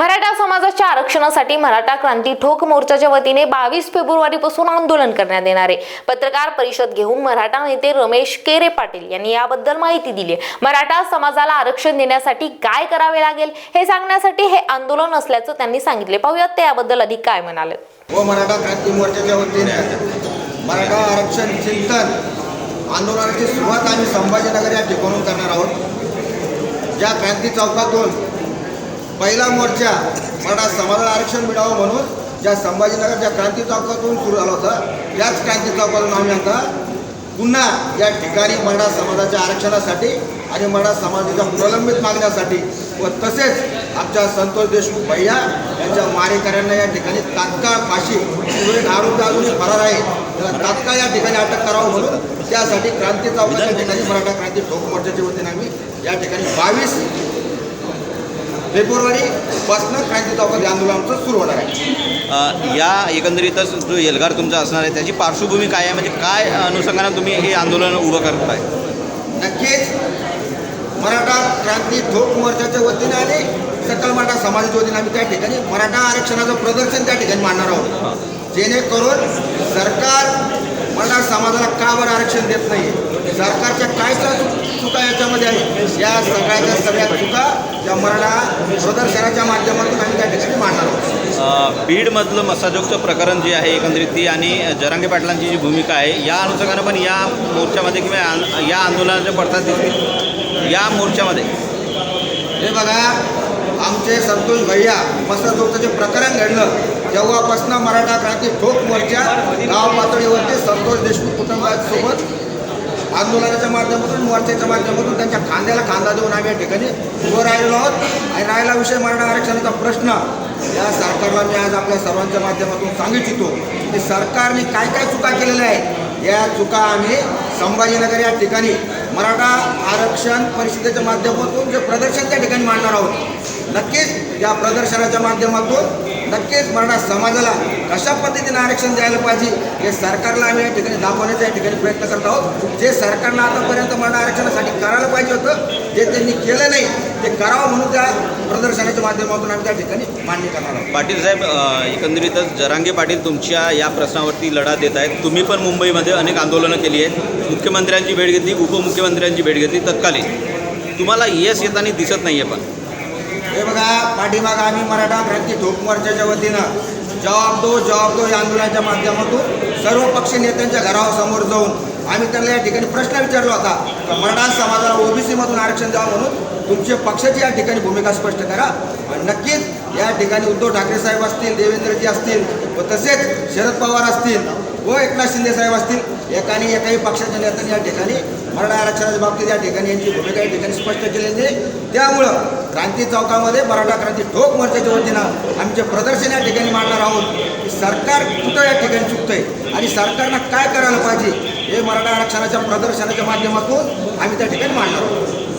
मराठा समाजाच्या आरक्षणासाठी मराठा क्रांती ठोक मोर्चाच्या वतीने बावीस फेब्रुवारीपासून आंदोलन करण्यात येणार आहे. पत्रकार परिषद घेऊन मराठा नेते रमेश केरे पाटील यांनी याबद्दल माहिती दिली आहे. मराठा समाजाला आरक्षण देण्यासाठी काय करावे लागेल हे सांगण्यासाठी हे आंदोलन असल्याचं त्यांनी सांगितले. पाहूयात ते याबद्दल अधिक काय म्हणाले. व मराठा क्रांती मोर्चाच्या वतीने. मराठा आरक्षण चिंतन आंदोलनाची सुरुवात आम्ही संभाजीनगर या ठिकाणून करणार आहोत. ज्या क्रांती चौकातून पहिला मोर्चा मराठा समाजाला आरक्षण मिळावं म्हणून ज्या संभाजीनगर ज्या क्रांती चौकातून सुरू झाला होता त्याच क्रांती चौकातून आम्ही आता पुन्हा या ठिकाणी मराठा समाजाच्या आरक्षणासाठी आणि मराठा समाजाच्या प्रलंबित मागण्यासाठी व तसेच आमच्या संतोष देशमुख भैया यांच्या मारेकऱ्यांना या ठिकाणी तात्काळ फाशी आरोग्य अजूनही फरार आहे. त्याला तात्काळ या ठिकाणी अटक करावं म्हणून त्यासाठी क्रांती चौकाच्या ठिकाणी मराठा क्रांती ठोक मोर्चाच्या वतीने आम्ही या ठिकाणी बावीस फेब्रुवारी पासून क्रांती चौकात आंदोलनाचं सुरू होणार आहे. या एकंदरीतच जो एल्गार तुमचा असणार आहे त्याची पार्श्वभूमी काय आहे? म्हणजे काय अनुषंगानं तुम्ही हे आंदोलन उभं करताय नक्कीच मराठा क्रांती ठोक मोर्चाच्या वतीने आणि सकल मराठा समाजाच्या वतीने आम्ही त्या ठिकाणी मराठा आरक्षणाचं प्रदर्शन त्या ठिकाणी मांडणार आहोत. जेणेकरून सरकार मराठा समाजाला का बरं आरक्षण देत नाही सरकारच्या काय काय चु- चुका याच्यामध्ये आहे या सगळ्याच्या सगळ्या चुका या मराठा प्रदर्शनाच्या माध्यमातून आम्ही त्या ठिकाणी मांडणार आहोत. बीडमधलं मसाजोगचं प्रकरण जे आहे एकंदरीत ती आणि जरांगे पाटलांची जी भूमिका आहे या अनुषंगानं पण या मोर्चामध्ये किंवा या आंदोलनाच्या पडतात या मोर्चामध्ये. हे बघा आमचे संतोष भैया मस्तोगचं जे प्रकरण घडलं तेव्हापासून मराठा क्रांती ठोक मोर्चा गाव पातळीवरती संतोष देशमुख कुटुंबासोबत आंदोलनाच्या माध्यमातून मोर्चाच्या माध्यमातून त्यांच्या खांद्याला खांदा देऊन आम्ही या ठिकाणी उभं राहिलो आहोत. आणि राहिला विषय मराठा आरक्षणाचा प्रश्न या सरकारला मी आज आपल्या सर्वांच्या माध्यमातून सांगू इच्छितो की सरकारने काय काय चुका केलेल्या आहेत या चुका आम्ही संभाजीनगर या ठिकाणी मराठा आरक्षण परिषदेच्या माध्यमातून जे प्रदर्शन त्या ठिकाणी मांडणार आहोत. नक्कीच या प्रदर्शनाच्या माध्यमातून नक्कीच मराठा समाजाला कशा पद्धतीने आरक्षण द्यायला पाहिजे हे सरकारला आम्ही या ठिकाणी दाखवण्याचा या ठिकाणी प्रयत्न करत आहोत. जे सरकारनं आतापर्यंत मराठा आरक्षणासाठी करायला पाहिजे होतं जे त्यांनी केलं नाही ते करावं म्हणून त्या प्रदर्शनाच्या माध्यमातून आम्ही त्या ठिकाणी मान्य करणार आहोत. पाटील साहेब एकंदरीतच जरांगे पाटील तुमच्या या प्रश्नावरती लढा देत आहेत. तुम्ही पण मुंबईमध्ये अनेक आंदोलनं केली आहेत. मुख्यमंत्र्यांची भेट घेतली उपमुख्यमंत्र्यांची भेट घेतली तत्कालीन. तुम्हाला यश येताना दिसत नाही आहे पण. हे बघा पाठीमागं आम्ही मराठा क्रांती ठोक मोर्चाच्या वतीनं जॉब दो जॉब दो या आंदोलनाच्या माध्यमातून सर्व पक्ष नेत्यांच्या घरासमोर जाऊन आम्ही त्यांना या ठिकाणी प्रश्न विचारला होता मराठा समाजाला ओबीसीमधून आरक्षण द्यावं म्हणून तुमच्या पक्षाची या ठिकाणी भूमिका स्पष्ट करा. आणि नक्कीच या ठिकाणी उद्धव ठाकरे साहेब असतील देवेंद्रजी असतील व तसेच शरद पवार असतील व एकनाथ शिंदे साहेब असतील एकाने एकाही पक्षाच्या नेत्यांनी या ठिकाणी मराठा आरक्षणाच्या बाबतीत या ठिकाणी यांची भूमिका या ठिकाणी स्पष्ट केलेली त्यामुळं क्रांती चौकामध्ये मराठा क्रांती ठोक मोर्चाच्या वतीनं आमचे प्रदर्शन या ठिकाणी मांडणार आहोत. की सरकार कुठं या ठिकाणी चुकतंय आणि सरकारनं काय करायला पाहिजे हे मराठा आरक्षणाच्या प्रदर्शनाच्या माध्यमातून आम्ही त्या ठिकाणी मांडणार आहोत.